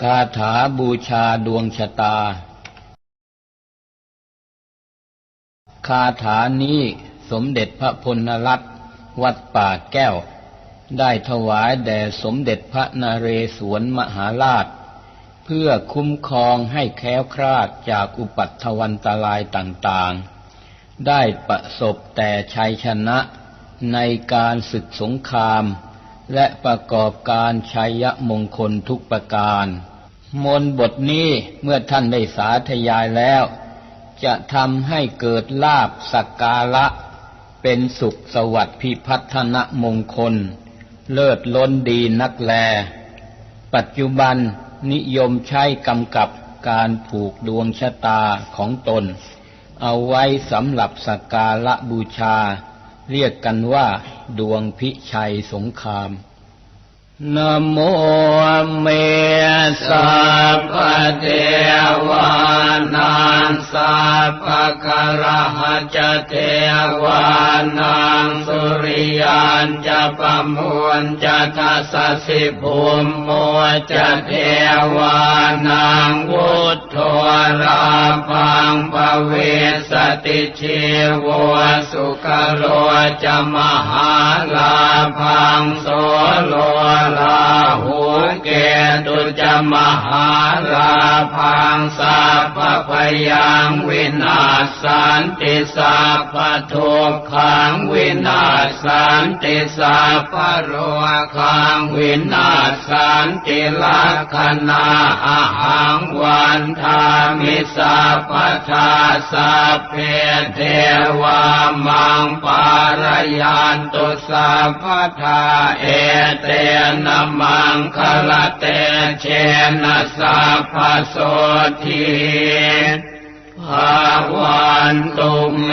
คาถาบูชาดวงชะตา คาถานี้สมเด็จพระพลรัตน์วัดป่าแก้ว ได้ถวายแด่สมเด็จพระนเรศวรมหาราช เพื่อคุ้มครองให้แคล้วคลาดจากอุปัตถวันตรายต่างๆ ได้ประสบแต่ชัยชนะในการศึกสงคราม และประกอบการชัยมงคลทุกประการ มนบทนี้เมื่อท่านได้สาธยายแล้ว จะทำให้เกิดลาบสักการะ เป็นสุขสวัสดิ์พิพัฒนมงคล เลิศล้นดีนักแล ปัจจุบันนิยมใช้กำกับการผูกดวงชะตาของตน เอาไว้สำหรับสักการะบูชา เรียกกันว่า ดวงพิชัยสงครามนโมเมสัพพะเทวานังสัพพะคาระหะจเทวานังสุริ ยานจะปะมวนจะทัสสิภูมิโมจะเทวานังวุฒโทราพังปเวสติเชวสุขโลจะมหาลา พังโสโลลาหูเกตุจะมหาลาพังสัพพะพยังวินาศสันติสัพพะทุกขังวินาศสันติสัพพะโรขังวินาศสันติลักขณาอาหังวันทามิสัพพะทาสัพเพเทวามังปารยันตุสัพพะทาเอเตนะมังคลเตเชนะสัพพโสทีภาวันตุเม